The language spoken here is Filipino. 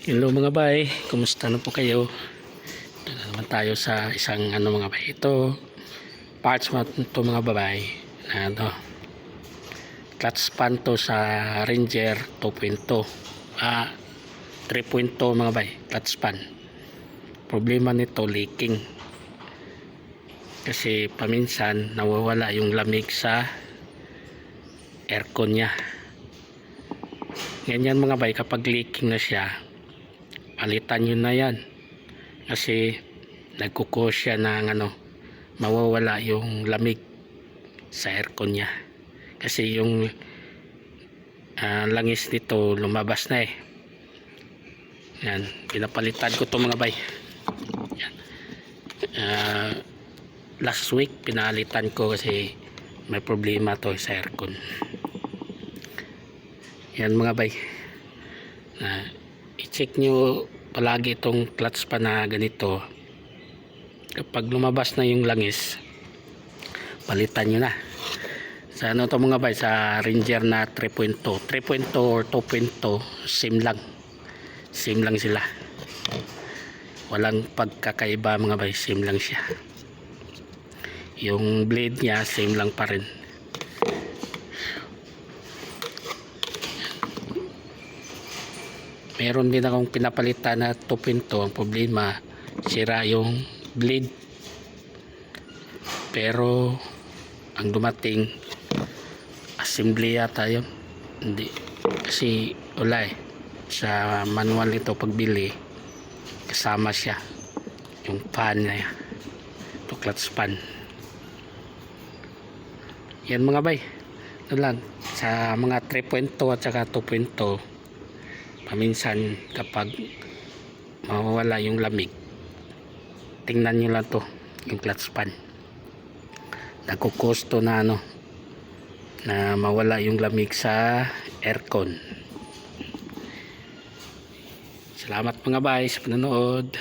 Hello mga bay, kumusta na po kayo? Ito na naman tayo sa isang ano mga bay. Ito, parts ito mga babay. Na ano, clutch span to sa Ranger 2.2. Ah, 3.2 mga bay, clutch span. Problema nito, leaking. Kasi paminsan nawawala yung lamig sa aircon niya. Ganyan mga bay, kapag leaking na siya, palitan nyo na yan. Kasi nagkukos siya ng ano mawawala yung lamig sa aircon niya. Kasi yung ah, langis nito lumabas na eh. Yan pinapalitan ko to mga bay. Yan. Ah, last week pinalitan ko kasi may problema to sa aircon. Yan mga bay. Na i-check nyo palagi itong clutch pa na ganito. Kapag lumabas na yung langis palitan nyo na. Sa ano to mga bay? Sa Ranger na 3.2 3.2 or 2.2 same lang. Same lang sila. Walang pagkakaiba mga bay. Same lang siya. Yung blade niya same lang pa rin meron din akong pinapalitan na 2.2 ang problema sira yung blade pero ang dumating assembly yata yun. Hindi kasi wala eh. Sa manual nito pagbili kasama siya. Yung pan na yan ito clutch pan. Yan mga bay. Ito lang. Sa mga 3.2 at saka 2.2 paminsan kapag mawawala yung lamig tingnan nyo lang to yung clutch pan. Nagkukusto na ano na mawala yung lamig sa aircon. Salamat mga bay sa panonood